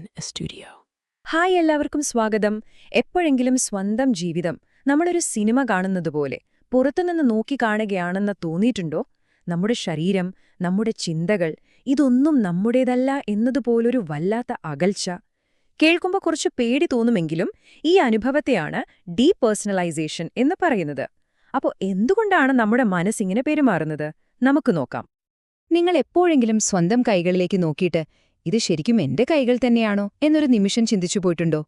Studio. Hi എല്ലാവർക്കും സ്വാഗതം. എപ്പോഴെങ്കിലും സ്വന്തം ജീവിതം. നമ്മളൊരു സിനിമ കാണുന്നത് പോലെ പുറത്തുനിന്ന് നോക്കി കാണുകയാണെന്ന് തോന്നിയിട്ടുണ്ടോ? നമ്മുടെ ശരീരം നമ്മുടെ ചിന്തകൾ ഇതൊന്നും നമ്മുടേതല്ല എന്നതുപോലൊരു വല്ലാത്ത അകൽച്ച. കേൾക്കുമ്പോൾ കുറച്ച് പേടി തോന്നുമെങ്കിലും ഈ അനുഭവത്തെയാണ് ഡീപേഴ്സണലൈസേഷൻ എന്ന് പറയുന്നത്. അപ്പോൾ എന്തുകൊണ്ടാണ് നമ്മുടെ മനസ്സിങ്ങനെ പെരുമാറുന്നത്? നമുക്ക് നോക്കാം. നിങ്ങൾ എപ്പോഴെങ്കിലും സ്വന്തം കൈകളിലേക്ക് നോക്കിയിട്ട് ഇത് ശരിക്കും എന്റെ കൈകൾ തന്നെയാണോ എന്നൊരു നിമിഷം ചിന്തിച്ചു പോയിട്ടുണ്ടോ?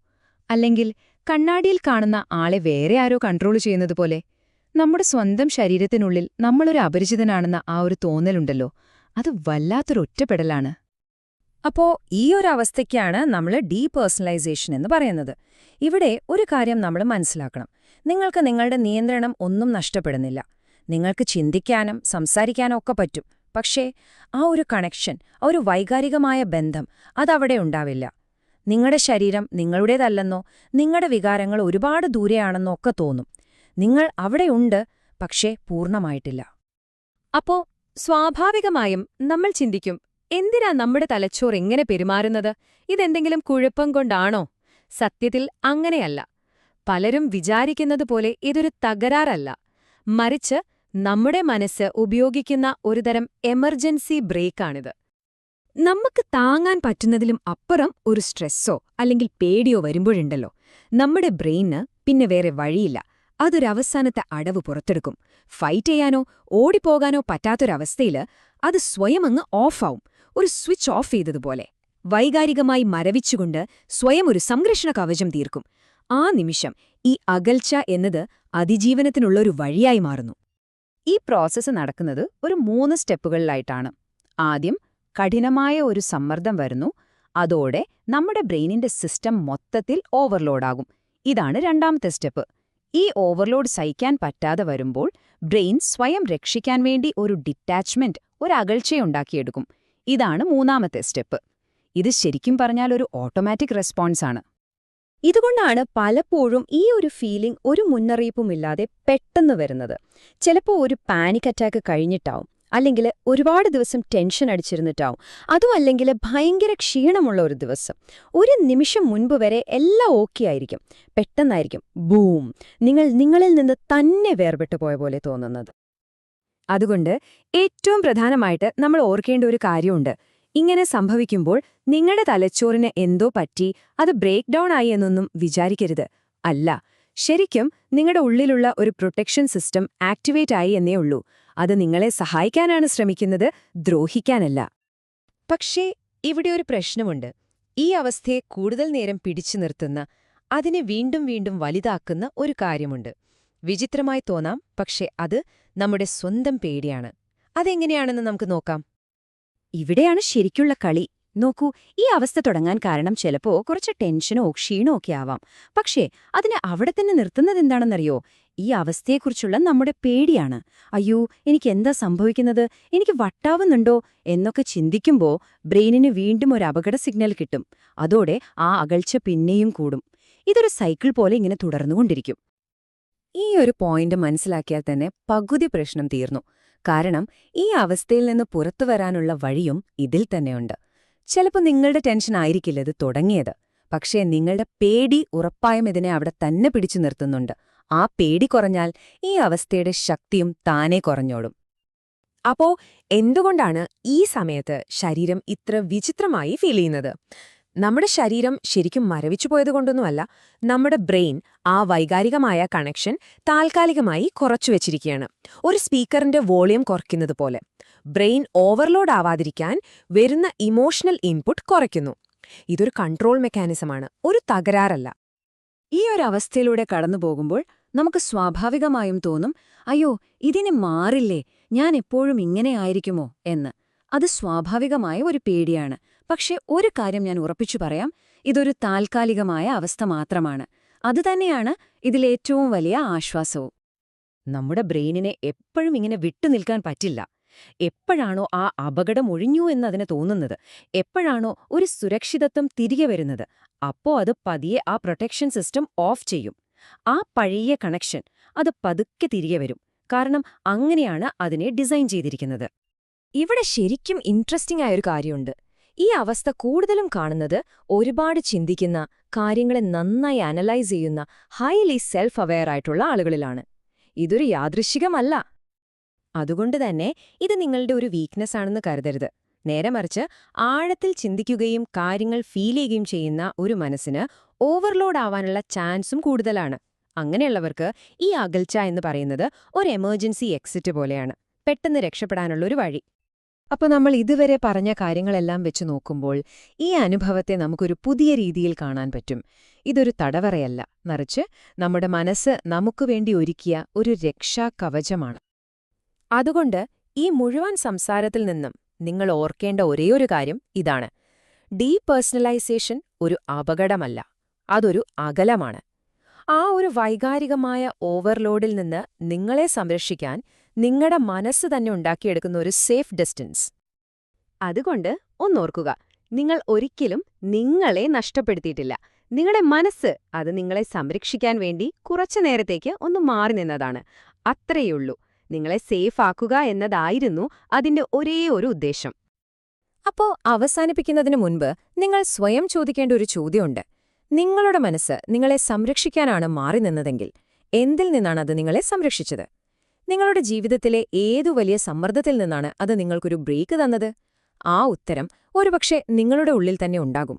അല്ലെങ്കിൽ കണ്ണാടിയിൽ കാണുന്ന ആളെ വേറെ ആരോ കൺട്രോൾ ചെയ്യുന്നത് പോലെ നമ്മുടെ സ്വന്തം ശരീരത്തിനുള്ളിൽ നമ്മളൊരു അപരിചിതനാണെന്ന ആ ഒരു തോന്നലുണ്ടല്ലോ. അത് വല്ലാത്തൊരു ഒറ്റപ്പെടലാണ്. അപ്പോ ഈ ഒരു അവസ്ഥയ്ക്കാണ് നമ്മൾ ഡീപേഴ്സണലൈസേഷൻ എന്ന് പറയുന്നത്. ഇവിടെ ഒരു കാര്യം നമ്മൾ മനസ്സിലാക്കണം. നിങ്ങൾക്ക് നിങ്ങളുടെ നിയന്ത്രണം ഒന്നും നഷ്ടപ്പെടുന്നില്ല. നിങ്ങൾക്ക് ചിന്തിക്കാനും സംസാരിക്കാനും ഒക്കെ പറ്റും. പക്ഷേ ആ ഒരു കണക്ഷൻ ആ ഒരു വൈകാരികമായ ബന്ധം അതവിടെ ഉണ്ടാവില്ല. നിങ്ങളുടെ ശരീരം നിങ്ങളുടേതല്ലെന്നോ നിങ്ങളുടെ വികാരങ്ങൾ ഒരുപാട് ദൂരെയാണെന്നോ ഒക്കെ തോന്നും. നിങ്ങൾ അവിടെയുണ്ട് പക്ഷേ പൂർണമായിട്ടില്ല. അപ്പോ സ്വാഭാവികമായും നമ്മൾ ചിന്തിക്കും എന്തിനാ നമ്മുടെ തലച്ചോർ എങ്ങനെ പെരുമാറുന്നത്? ഇതെന്തെങ്കിലും കുഴപ്പം കൊണ്ടാണോ? സത്യത്തിൽ അങ്ങനെയല്ല. പലരും വിചാരിക്കുന്നത് പോലെ ഇതൊരു തകരാറല്ല. മറിച്ച് നമ്മുടെ മനസ്സ് ഉപയോഗിക്കുന്ന ഒരുതരം എമർജൻസി ബ്രേക്കാണിത്. നമുക്ക് താങ്ങാൻ പറ്റുന്നതിലും അപ്പുറം ഒരു സ്ട്രെസ്സോ അല്ലെങ്കിൽ പേടിയോ വരുമ്പോഴുണ്ടല്ലോ. നമ്മുടെ ബ്രെയിന് പിന്നെ വേറെ വഴിയില്ല. അതൊരവസാനത്തെ അടവ് പുറത്തെടുക്കും. ഫൈറ്റ് ചെയ്യാനോ ഓടിപ്പോകാനോ പറ്റാത്തൊരവസ്ഥയിൽ അത് സ്വയം അങ്ങ് ഓഫാവും. ഒരു സ്വിച്ച് ഓഫ് ചെയ്തതുപോലെ. വൈകാരികമായി മരവിച്ചുകൊണ്ട് സ്വയം ഒരു സംരക്ഷണ കവചം തീർക്കും. ആ നിമിഷം ഈ അകൽച്ച എന്നത് അതിജീവനത്തിനുള്ളൊരു വഴിയായി മാറുന്നു. ഈ പ്രോസസ്സ് നടക്കുന്നത് ഒരു മൂന്ന് സ്റ്റെപ്പുകളിലായിട്ടാണ്. ആദ്യം കഠിനമായ ഒരു സമ്മർദ്ദം വരുന്നു. അതോടെ നമ്മുടെ ബ്രെയിനിന്റെ സിസ്റ്റം മൊത്തത്തിൽ ഓവർലോഡാകും. ഇതാണ് രണ്ടാമത്തെ സ്റ്റെപ്പ്. ഈ ഓവർലോഡ് സഹിക്കാൻ പറ്റാതെ വരുമ്പോൾ ബ്രെയിൻ സ്വയം രക്ഷിക്കാൻ വേണ്ടി ഒരു ഡിറ്റാച്ച്മെന്റ് ഒരു അകൽച്ചയുണ്ടാക്കിയെടുക്കും. ഇതാണ് മൂന്നാമത്തെ സ്റ്റെപ്പ്. ഇത് ശരിക്കും പറഞ്ഞാൽ ഒരു ഓട്ടോമാറ്റിക് റെസ്പോൺസാണ്. ഇതുകൊണ്ടാണ് പലപ്പോഴും ഈ ഒരു ഫീലിംഗ് ഒരു മുന്നറിയിപ്പുമില്ലാതെ പെട്ടെന്ന് വരുന്നത്. ചിലപ്പോൾ ഒരു പാനിക് അറ്റാക്ക് കഴിഞ്ഞിട്ടാവും അല്ലെങ്കിൽ ഒരുപാട് ദിവസം ടെൻഷൻ അടിച്ചിരുന്നിട്ടാവും അതും അല്ലെങ്കിൽ ഭയങ്കര ക്ഷീണമുള്ള ഒരു ദിവസം. ഒരു നിമിഷം മുൻപ് വരെ എല്ലാം ഓക്കെ ആയിരിക്കും. പെട്ടെന്നായിരിക്കും. ബൂം നിങ്ങൾ നിങ്ങളിൽ നിന്ന് തന്നെ വേർപെട്ടു പോയ പോലെ തോന്നുന്നത്. അതുകൊണ്ട് ഏറ്റവും പ്രധാനമായിട്ട് നമ്മൾ ഓർക്കേണ്ട ഒരു കാര്യമുണ്ട്. ഇങ്ങനെ സംഭവിക്കുമ്പോൾ നിങ്ങളുടെ തലച്ചോറിന് എന്തോ പറ്റി അത് ബ്രേക്ക് ഡൗൺ ആയി എന്നൊന്നും വിചാരിക്കരുത്. അല്ല ശരിക്കും നിങ്ങളുടെ ഉള്ളിലുള്ള ഒരു പ്രൊട്ടക്ഷൻ സിസ്റ്റം ആക്ടിവേറ്റ് ആയി എന്നേ ഉള്ളൂ. അത് നിങ്ങളെ സഹായിക്കാനാണ് ശ്രമിക്കുന്നത് ദ്രോഹിക്കാനല്ല. പക്ഷേ ഇവിടെ ഒരു പ്രശ്നമുണ്ട്. ഈ അവസ്ഥയെ കൂടുതൽ നേരം പിടിച്ചു നിർത്തുന്ന അതിനെ വീണ്ടും വീണ്ടും വലുതാക്കുന്ന ഒരു കാര്യമുണ്ട്. വിചിത്രമായി തോന്നാം പക്ഷേ അത് നമ്മുടെ സ്വന്തം പേടിയാണ്. അതെങ്ങനെയാണെന്ന് നമുക്ക് നോക്കാം. ഇവിടെയാണ് ശരിക്കുള്ള കളി. നോക്കൂ ഈ അവസ്ഥ തുടങ്ങാൻ കാരണം ചിലപ്പോ കുറച്ച് ടെൻഷനോ ക്ഷീണോ ഒക്കെ ആവാം. പക്ഷേ അതിനെ അവിടെ തന്നെ നിർത്തുന്നതെന്താണെന്നറിയോ ഈ അവസ്ഥയെക്കുറിച്ചുള്ള നമ്മുടെ പേടിയാണ്. അയ്യോ എനിക്ക് എന്താ സംഭവിക്കുന്നത്? എനിക്ക് വട്ടാവുന്നുണ്ടോ? എന്നൊക്കെ ചിന്തിക്കുമ്പോൾ ബ്രെയിനിന് വീണ്ടും ഒരു അപകട സിഗ്നൽ കിട്ടും. അതോടെ ആ അകൽച്ച പിന്നെയും കൂടും. ഇതൊരു സൈക്കിൾ പോലെ ഇങ്ങനെ തുടർന്നുകൊണ്ടിരിക്കും. ഈ ഒരു പോയിന്റ് മനസ്സിലാക്കിയാൽ തന്നെ പകുതി പ്രശ്നം തീർന്നു. കാരണം ഈ അവസ്ഥയിൽ നിന്ന് പുറത്തു വരാനുള്ള വഴിയും ഇതിൽ തന്നെയുണ്ട്. ചിലപ്പോൾ നിങ്ങളുടെ ടെൻഷൻ ആയിരിക്കില്ല ഇത് തുടങ്ങിയത്. പക്ഷേ നിങ്ങളുടെ പേടി ഉറപ്പായും ഇതിനെ അവിടെ തന്നെ പിടിച്ചു നിർത്തുന്നുണ്ട്. ആ പേടി കുറഞ്ഞാൽ ഈ അവസ്ഥയുടെ ശക്തിയും താനേ കുറഞ്ഞോടും അപ്പോ എന്തുകൊണ്ടാണ് ഈ സമയത്ത് ശരീരം ഇത്ര വിചിത്രമായി ഫീൽ ചെയ്യുന്നത്? നമ്മുടെ ശരീരം ശരിക്കും മരവിച്ചു പോയതുകൊണ്ടൊന്നുമല്ല നമ്മുടെ ബ്രെയിൻ ആ വൈകാരികമായ കണക്ഷൻ താൽക്കാലികമായി കുറച്ചു വെച്ചിരിക്കുകയാണ്. ഒരു സ്പീക്കറിന്റെ വോളിയം കുറയ്ക്കുന്നത് പോലെ. ബ്രെയിൻ ഓവർലോഡ് ആവാതിരിക്കാൻ വരുന്ന ഇമോഷണൽ ഇൻപുട്ട് കുറയ്ക്കുന്നു. ഇതൊരു കൺട്രോൾ മെക്കാനിസമാണ് ഒരു തകരാറല്ല. ഈ ഒരു അവസ്ഥയിലൂടെ കടന്നു പോകുമ്പോൾ നമുക്ക് സ്വാഭാവികമായും തോന്നും അയ്യോ ഇതിന് മാറില്ലേ? ഞാൻ എപ്പോഴും ഇങ്ങനെ ആയിരിക്കുമോ? എന്ന്. അത് സ്വാഭാവികമായ ഒരു പേടിയാണ്. പക്ഷെ ഒരു കാര്യം ഞാൻ ഉറപ്പിച്ചു പറയാം. ഇതൊരു താൽക്കാലികമായ അവസ്ഥ മാത്രമാണ്. അതുതന്നെയാണ് ഇതിലേറ്റവും വലിയ ആശ്വാസവും. നമ്മുടെ ബ്രെയിനിനെ എപ്പോഴും ഇങ്ങനെ വിട്ടുനിൽക്കാൻ പറ്റില്ല. എപ്പോഴാണോ ആ അപകടം ഒഴിഞ്ഞു എന്നതിന് തോന്നുന്നത്. എപ്പോഴാണോ ഒരു സുരക്ഷിതത്വം തിരികെ വരുന്നത്. അപ്പോ അത് പതിയെ ആ പ്രൊട്ടക്ഷൻ സിസ്റ്റം ഓഫ് ചെയ്യും. ആ പഴയ കണക്ഷൻ അത് പതുക്കെ തിരികെ വരും. കാരണം അങ്ങനെയാണ് അതിനെ ഡിസൈൻ ചെയ്തിരിക്കുന്നത്. ഇവിടെ ശരിക്കും ഇൻട്രസ്റ്റിംഗ് ആയൊരു കാര്യമുണ്ട്. ഈ അവസ്ഥ കൂടുതലും കാണുന്നത് ഒരുപാട് ചിന്തിക്കുന്ന കാര്യങ്ങളെ നന്നായി അനലൈസ് ചെയ്യുന്ന ഹൈലി സെൽഫ് അവെയർ ആയിട്ടുള്ള ആളുകളിലാണ്. ഇതൊരു യാദൃശികമല്ല അതുകൊണ്ട് തന്നെ ഇത് നിങ്ങളുടെ ഒരു വീക്ക്നെസ് ആണെന്ന് കരുതരുത്. നേരെ മറിച്ച് ആഴത്തിൽ ചിന്തിക്കുകയും കാര്യങ്ങൾ ഫീൽ ചെയ്യുകയും ചെയ്യുന്ന ഒരു മനസ്സിന് ഓവർലോഡ് ആവാനുള്ള ചാൻസും കൂടുതലാണ്. അങ്ങനെയുള്ളവർക്ക് ഈ അകൽച്ച എന്ന് പറയുന്നത് ഒരു എമർജൻസി എക്സിറ്റ് പോലെയാണ്. പെട്ടെന്ന് രക്ഷപ്പെടാനുള്ള ഒരു വഴി. അപ്പോൾ നമ്മൾ ഇതുവരെ പറഞ്ഞ കാര്യങ്ങളെല്ലാം വെച്ച് നോക്കുമ്പോൾ ഈ അനുഭവത്തെ നമുക്കൊരു പുതിയ രീതിയിൽ കാണാൻ പറ്റും. ഇതൊരു തടവറയല്ല. മറിച്ച് നമ്മുടെ മനസ്സ് നമുക്ക് വേണ്ടി ഒരുക്കിയ ഒരു രക്ഷാ കവചമാണ് അതുകൊണ്ട് ഈ മുഴുവൻ സംസാരത്തിൽ നിന്നും നിങ്ങൾ ഓർക്കേണ്ട ഒരേയൊരു കാര്യം ഇതാണ്. ഡീപേഴ്സണലൈസേഷൻ ഒരു അപകടമല്ല. അതൊരു അകലമാണ്. ആ ഒരു വൈകാരികമായ ഓവർലോഡിൽ നിന്ന് നിങ്ങളെ സംരക്ഷിക്കാൻ നിങ്ങളുടെ മനസ്സ് തന്നെ ഉണ്ടാക്കിയെടുക്കുന്ന ഒരു സേഫ് ഡിസ്റ്റൻസ്. അതുകൊണ്ട് ഒന്നോർക്കുക നിങ്ങൾ ഒരിക്കലും നിങ്ങളെ നഷ്ടപ്പെടുത്തിയിട്ടില്ല. നിങ്ങളുടെ മനസ്സ് അത് നിങ്ങളെ സംരക്ഷിക്കാൻ വേണ്ടി കുറച്ചു നേരത്തേക്ക് ഒന്ന് മാറി നിന്നതാണ്. അത്രയുള്ളൂ നിങ്ങളെ സേഫ് ആക്കുക എന്നതായിരുന്നു അതിന്റെ ഒരേ ഒരു ഉദ്ദേശം. അപ്പോ അവസാനിപ്പിക്കുന്നതിനു മുൻപ് നിങ്ങൾ സ്വയം ചോദിക്കേണ്ട ഒരു ചോദ്യമുണ്ട്. നിങ്ങളുടെ മനസ്സ് നിങ്ങളെ സംരക്ഷിക്കാനാണ് മാറി നിന്നതെങ്കിൽ എന്തിൽ നിന്നാണ് അത് നിങ്ങളെ സംരക്ഷിച്ചത്? നിങ്ങളുടെ ജീവിതത്തിലെ ഏതു വലിയ സമ്മർദ്ദത്തിൽ നിന്നാണ് അത് നിങ്ങൾക്കൊരു ബ്രേക്ക് തന്നത്? ആ ഉത്തരം ഒരുപക്ഷെ നിങ്ങളുടെ ഉള്ളിൽ തന്നെ ഉണ്ടാകും.